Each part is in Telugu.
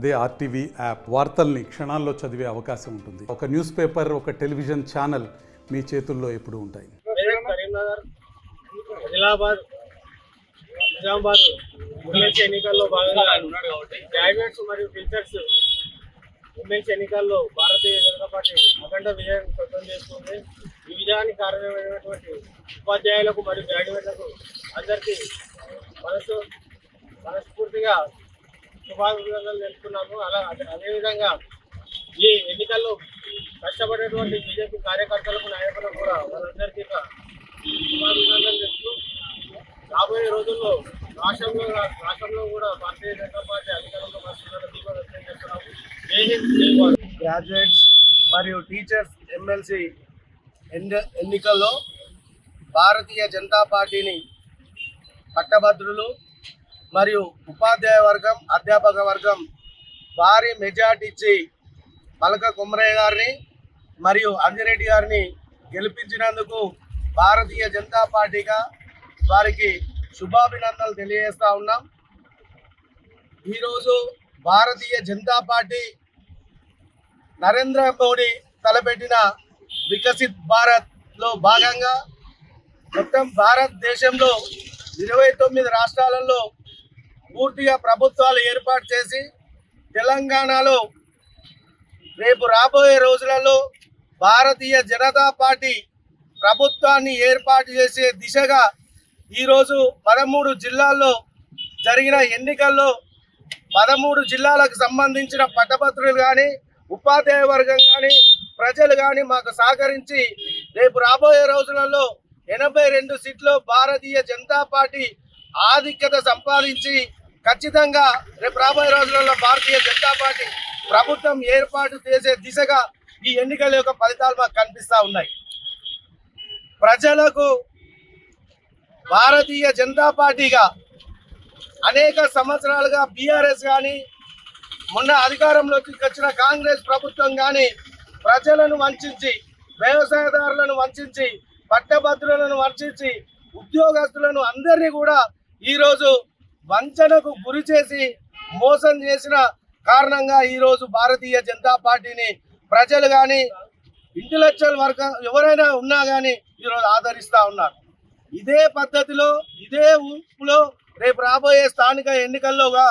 అదే ఆర్టీవీ యాప్ వార్తల్ని క్షణాల్లో చదివే అవకాశం ఉంటుంది. ఒక న్యూస్ పేపర్ ఒక టెలివిజన్ ఛానల్ మీ చేతుల్లో ఎప్పుడు ఉంటాయి. ఆదిలాబాద్ నిజామాబాద్ ఎమ్మెల్సీ ఎన్నికల్లో భాగంగా గ్రాడ్యుయేట్స్ మరియు టీచర్స్ ఎమ్మెల్సీ ఎన్నికల్లో భారతీయ జనతా పార్టీ అఖండ విజయాన్ని సొంతం చేసుకుంది ఈ విజయానికి కారణమైనటువంటి ఉపాధ్యాయులకు మరియు గ్రాడ్యుయేట్లకు అందరికీ మనసు మనస్ఫూర్తిగా శుభాభినందనలు తెలుపుతున్నాము. అలా అదేవిధంగా ఈ ఎన్నికల్లో కష్టపడేటువంటి బీజేపీ కార్యకర్తలకు నాయకులకు కూడా వాళ్ళందరికీ ఇక శుభాభినందనలు రాబోయే రోజుల్లో రాష్ట్రంలో రాష్ట్రంలో కూడా భారతీయ జనతా పార్టీ అధికారంలో వ్యక్తం చేస్తున్నాము గ్రాడ్యుయేట్స్ మరియు టీచర్స్ ఎమ్మెల్సీ ఎన్ని ఎన్నికల్లో భారతీయ జనతా పార్టీని పట్టభద్రులు మరియు ఉపాధ్యాయ వర్గం అధ్యాపక వర్గం భారీ మెజార్టీ ఇచ్చి మలక కుమరయ్య గారిని మరియు అంజిరెడ్డి గారిని గెలిపించినందుకు భారతీయ జనతా పార్టీగా వారికి శుభాభినందనలు తెలియజేస్తూ ఉన్నాం. ఈరోజు భారతీయ జనతా పార్టీ నరేంద్ర మోడీ తలపెట్టిన వికసిత్ భారత్లో భాగంగా మొత్తం భారతదేశంలో ఇరవై తొమ్మిది రాష్ట్రాలలో పూర్తిగా ప్రభుత్వాలు ఏర్పాటు చేసి తెలంగాణలో రేపు రాబోయే రోజులలో భారతీయ జనతా పార్టీ ప్రభుత్వాన్ని ఏర్పాటు చేసే దిశగా ఈరోజు పదమూడు జిల్లాల్లో జరిగిన ఎన్నికల్లో పదమూడు జిల్లాలకు సంబంధించిన పట్టభద్రులు కానీ ఉపాధ్యాయ వర్గం కానీ ప్రజలు కానీ మాకు సహకరించి రేపు రాబోయే రోజులలో ఎనభై రెండు సీట్లు భారతీయ జనతా పార్టీ ఆధిక్యత సంపాదించి ఖచ్చితంగా రేపు రాబోయే రోజులలో భారతీయ జనతా పార్టీ ప్రభుత్వం ఏర్పాటు చేసే దిశగా ఈ ఎన్నికల యొక్క ఫలితాలు మాకు కనిపిస్తూ ఉన్నాయి. ప్రజలకు భారతీయ జనతా పార్టీగా అనేక సంవత్సరాలుగా బీఆర్ఎస్ కానీ మొన్న అధికారంలోకి వచ్చిన కాంగ్రెస్ ప్రభుత్వం కానీ ప్రజలను వంచించి వ్యవసాయదారులను వంచించి పట్టభద్రులను వంచించి ఉద్యోగస్తులను అందరినీ కూడా ఈరోజు వంచనకు గురి చేసి మోసం చేసిన కారణంగా ఈరోజు భారతీయ జనతా పార్టీని ప్రజలు కానీ ఇంటలెక్చువల్ వర్గ ఎవరైనా ఉన్నా కానీ ఈరోజు ఆదరిస్తూ ఉన్నారు. ఇదే పద్ధతిలో ఇదే ఊపులో రేపు రాబోయే స్థానిక ఎన్నికల్లోగా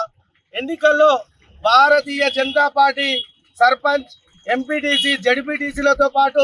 ఎన్నికల్లో భారతీయ జనతా పార్టీ సర్పంచ్ ఎంపీటీసీ జడ్పీటీసీలతో పాటు